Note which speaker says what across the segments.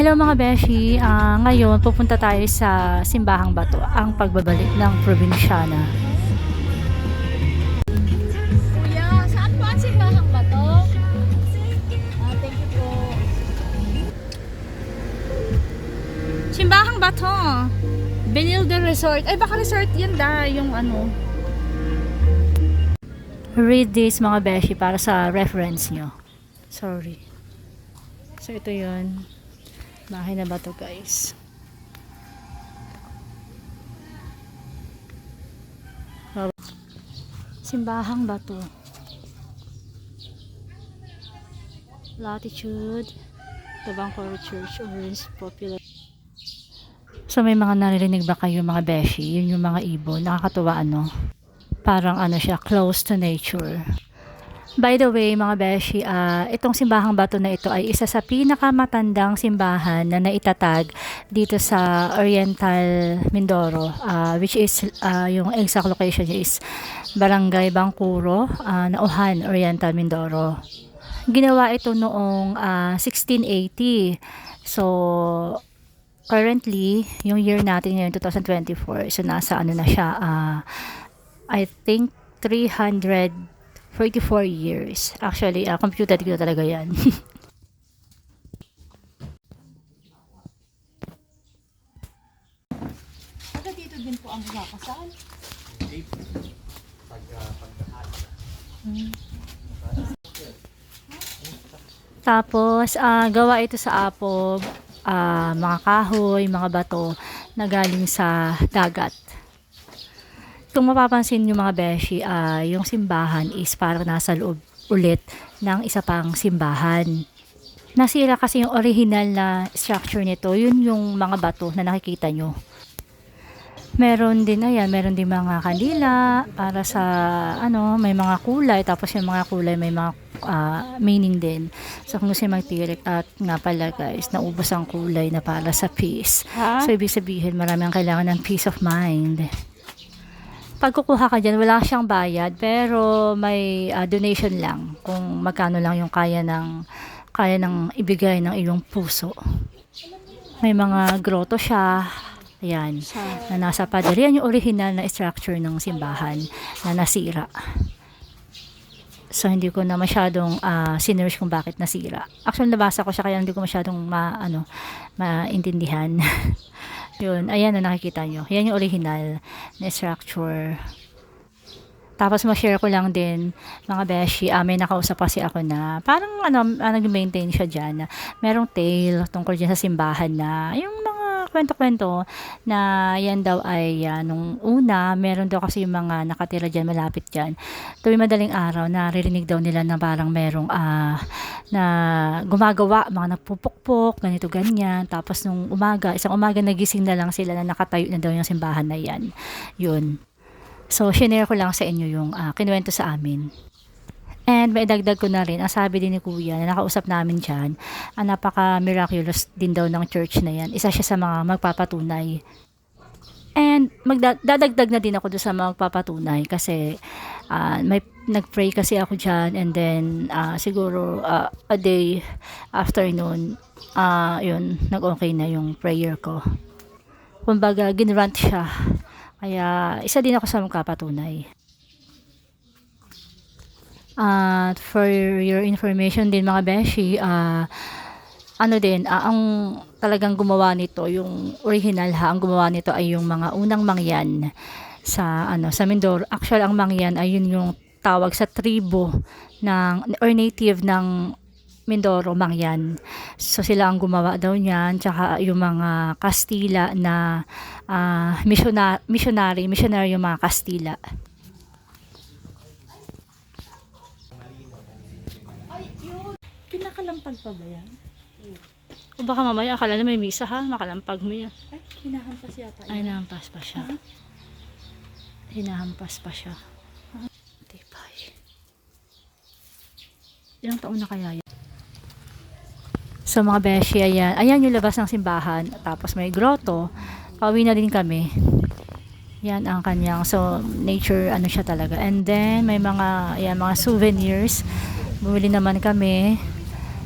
Speaker 1: Hello mga beshi, Ah, ngayon pupunta tayo sa Simbahang Bato, ang pagbabalik ng probinsyana.
Speaker 2: Kuya, saan po ang simbahang bato? Ah, thank you po.
Speaker 1: Simbahang Bato! Benilde Resort. Ay baka resort yan da, yung ano. Read this mga beshi para sa reference nyo. Sorry. So ito yun. Bahay na ba to guys? Simbahang Bato. Latitude. Tabangkoro Church Orange Popular. So may mga naririnig ba kayo mga beshi? Yun yung mga ibon. Nakakatuwa ano? Parang ano siya, close to nature. By the way, mga beshi, ah, itong simbahang bato na ito ay isa sa pinakamatandang simbahan na naitatag dito sa Oriental Mindoro, ah, which is ah, yung exact location niya is Barangay Bangkuro, ah, Nauhan, Oriental Mindoro. Ginawa ito noong ah, 1680. So, currently, yung year natin ngayon, 2024, so nasa ano na siya, ah, I think 344 years. Actually, uh, computed ko talaga yan.
Speaker 2: Taga dito din po ang kakasal.
Speaker 1: Tapos, ah, gawa ito sa apog, ah, mga kahoy, mga bato na galing sa dagat. Kung mapapansin nyo mga beshi, ah, yung simbahan is parang nasa loob ulit ng isa pang simbahan. Nasira kasi yung original na structure nito, yun yung mga bato na nakikita nyo. Meron din ayan, meron din mga kandila para sa ano, may mga kulay tapos yung mga kulay may mga ah, meaning din. So kung gusto magtirik at nga pala guys, naubos ang kulay na para sa peace.
Speaker 2: Ha?
Speaker 1: So ibig sabihin marami ang kailangan ng peace of mind. Pag kukuha ka dyan, wala siyang bayad pero may ah, donation lang kung magkano lang yung kaya ng kaya ng ibigay ng iyong puso. May mga grotto siya. Ayan na nasa pader. Yan yung original na structure ng simbahan na nasira. So, hindi ko na masyadong uh, sinerge kung bakit nasira. Actually, nabasa ko siya kaya hindi ko masyadong ma, ano, maintindihan. Yun, ayan na nakikita nyo. Yan yung original na structure. Tapos ma-share ko lang din mga beshi, ah, may nakausap kasi ako na parang ano, ah, nag-maintain siya dyan na merong tale tungkol dyan sa simbahan na yung kwento-kwento na yan daw ay ah, nung una, meron daw kasi yung mga nakatira dyan, malapit dyan. Tuwing madaling araw, naririnig daw nila na parang merong ah, na gumagawa, mga nagpupukpok, ganito, ganyan. Tapos nung umaga, isang umaga nagising na lang sila na nakatayo na daw yung simbahan na yan. Yun. So, shinare ko lang sa inyo yung uh, kinuwento sa amin. And may dagdag ko na rin, ang sabi din ni Kuya na nakausap namin dyan, ang napaka-miraculous din daw ng church na yan. Isa siya sa mga magpapatunay. And magdadagdag na din ako doon sa mga magpapatunay kasi uh, may nag-pray kasi ako dyan and then uh, siguro uh, a day after noon, uh, yun, nag-okay na yung prayer ko. Kumbaga, ginrant siya kaya isa din ako sa magpapatunay. At for your information din mga beshi, uh, ano din, uh, ang talagang gumawa nito, yung original ha, ang gumawa nito ay yung mga unang mangyan sa ano sa Mindoro. Actual ang mangyan ay yun yung tawag sa tribo ng or native ng Mindoro, Mangyan. So sila ang gumawa daw niyan, tsaka yung mga Kastila na uh, missionary, missionary, missionary yung mga Kastila. Kinakalampag pa ba yan? O baka mamaya akala na may misa ha, makalampag mo yan.
Speaker 2: Ay, hinahampas yata.
Speaker 1: Ay, nahampas pa siya. Hinahampas pa siya. Tipay. Ilang taon na kaya yan? So mga beshi, ayan. Ayan yung labas ng simbahan. Tapos may grotto. Pauwi na din kami. Yan ang kanyang. So nature ano siya talaga. And then may mga ayan, mga souvenirs. Bumili naman kami.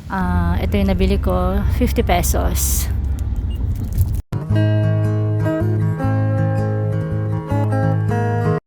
Speaker 1: Ah, ito yung nabili ko, 50 pesos.